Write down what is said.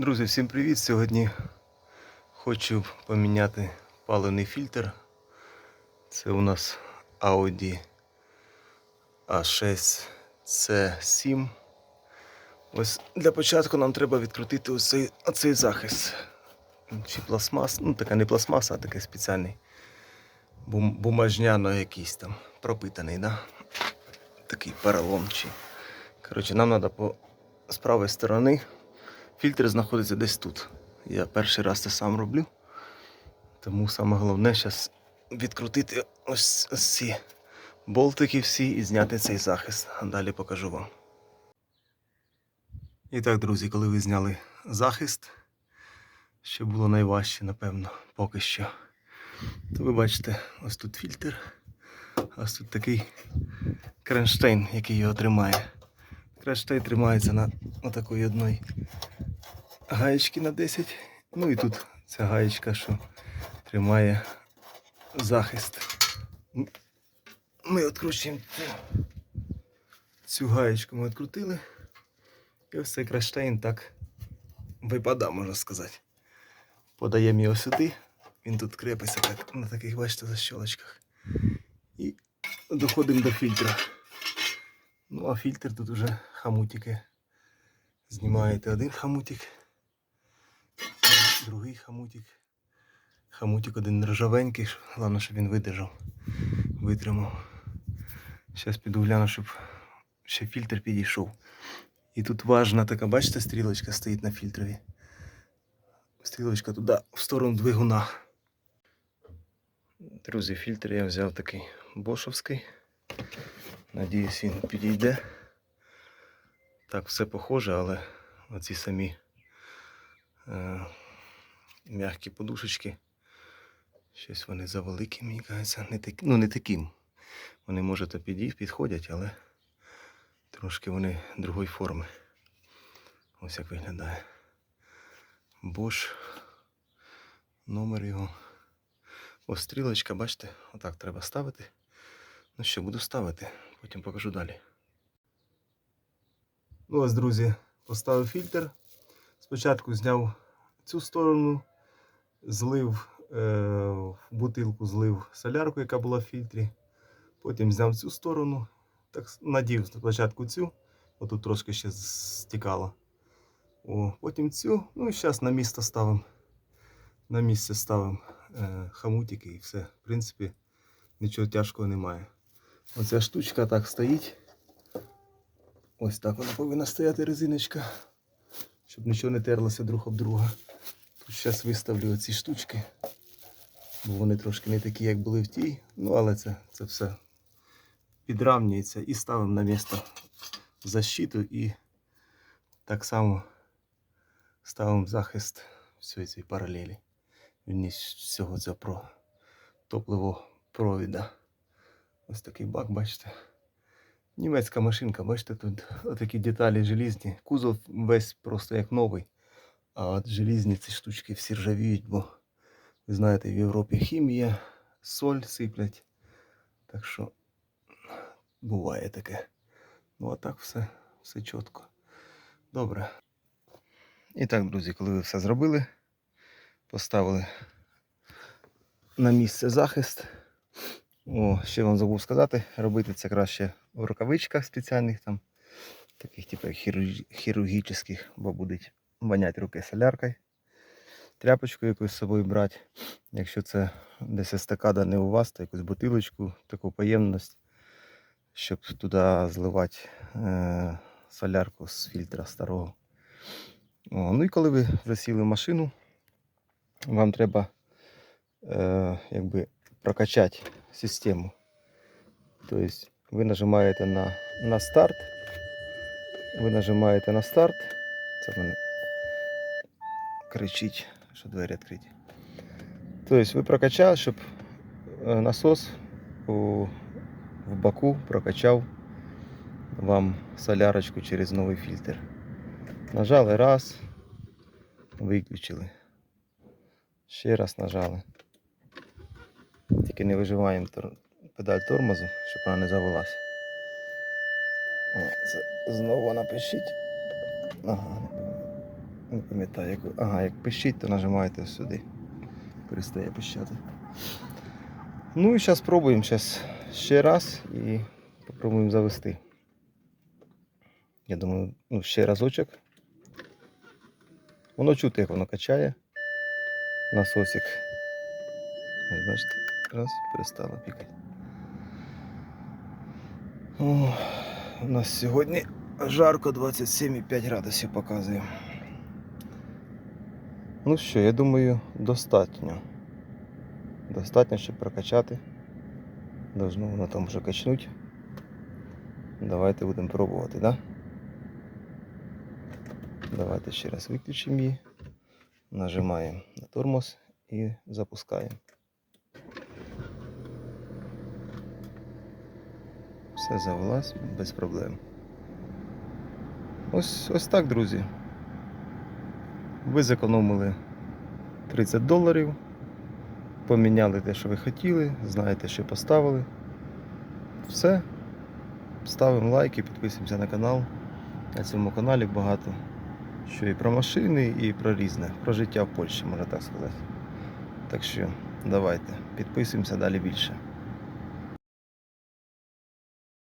Друзі, всім привіт! Сьогодні хочу поміняти паливний фільтр. Це у нас Audi A6 C7. Ось для початку нам треба відкрутити оцей, оцей захист. Чи пластмас, ну така не пластмаса, а такий спеціальний. Бум, бумажняно якийсь там пропитаний, да? Такий поролон чи. Коротше, нам треба по з правої сторони. Фільтр знаходиться десь тут. Я перший раз це сам роблю. Тому саме головне зараз відкрутити ось, ці болтики всі і зняти цей захист. Далі покажу вам. І так, друзі, коли ви зняли захист, що було найважче, напевно, поки що. То ви бачите, ось тут фільтр, ось тут такий кронштейн, який його тримає. Кронштейн тримається на, такої одної гаєчки на 10. Ну і тут ця гаєчка, що тримає захист. Ми відкручуємо цю, гаєчку, ми відкрутили. І ось цей кронштейн так випадав, можна сказати. Подаємо його сюди. Він тут крепиться так, на таких, бачите, защолочках. І доходимо до фільтра. Ну, а фільтр тут уже хамутики. Знімаєте один хамутик, другий хамутик. Хамутик один ржавенький, головне, щоб він видержав, витримав. Зараз піду гляну, щоб ще фільтр підійшов. І тут важна така, бачите, стрілочка стоїть на фільтрові. Стрілочка туди, в сторону двигуна. Друзі, фільтр я взяв такий бошовський. Надіюсь, він підійде. Так, все похоже, але оці самі е, м'які подушечки. Щось вони завеликі, мені кажеться. Не так, ну, не таким. Вони, може, то підходять, але трошки вони другої форми. Ось як виглядає. Bosch. Номер його. Ось стрілочка, бачите, отак треба ставити. Ну що, буду ставити, потім покажу далі. Ну ось, друзі, поставив фільтр. Спочатку зняв цю сторону, злив е, в бутилку, злив солярку, яка була в фільтрі. Потім зняв цю сторону, так надів спочатку цю, отут трошки ще стікало. О, потім цю, ну і зараз на місце ставимо. На місце ставимо е, хамутики і все. В принципі, нічого тяжкого немає. Оця штучка так стоїть. Ось так вона повинна стояти резиночка, щоб нічого не терлося друг об друга. Зараз виставлю оці штучки, бо вони трошки не такі, як були в тій. Ну, але це, це все підравнюється і ставимо на місце защиту і так само ставимо захист всієї цієї паралелі. Вірніше всього цього про топливопровіда. Ось такий бак, бачите. Німецька машинка, бачите, тут такі деталі желізні. Кузов весь просто як новий. А от желізні ці штучки всі ржавіють, бо ви знаєте, в Європі хімія, соль сиплять. Так що буває таке. Ну а так все, все чітко. Добре. І так, друзі, коли ви все зробили, поставили на місце захист. О, ще вам забув сказати, робити це краще в рукавичках спеціальних там, таких типу хірургічних, бо будуть воняти руки соляркою. Тряпочку якусь з собою брати. Якщо це десь естакада не у вас, то якусь бутилочку, таку поємність, щоб туди зливати е, солярку з фільтра старого. О, ну і коли ви вже сіли в машину, вам треба е, якби прокачати систему. Тобто ви нажимаєте на, на старт. Ви нажимаєте на старт. Це мене кричить, що двері відкриті. Тобто ви прокачали, щоб е, насос у, в баку прокачав вам солярочку через новий фільтр. Нажали раз, виключили. Ще раз нажали. Тільки не виживаємо тор- педаль тормозу, щоб вона не завелась. Знову напишіть. Ага. Не пам'ятаю, як. Ага, як пищить, то нажимаєте сюди. Перестає пищати. Ну і зараз спробуємо ще раз і попробуємо завести. Я думаю, ну ще разочок. Воно чути, як воно качає. Насосик. Бачите, раз, перестало пікати. О, у нас сьогодні жарко 27,5 градусів показує. Ну що, я думаю, достатньо. Достатньо, щоб прокачати. Должно воно там вже качнуть. Давайте будемо пробувати, да? Давайте ще раз виключимо її. Нажимаємо на тормоз і запускаємо. Все завелась без проблем. Ось, ось так, друзі. Ви зекономили 30 доларів, поміняли те, що ви хотіли, знаєте, що поставили. Все. Ставимо лайки, підписуємося на канал. На цьому каналі багато що і про машини, і про різне, про життя в Польщі, можна так сказати. Так що давайте, підписуємося далі більше.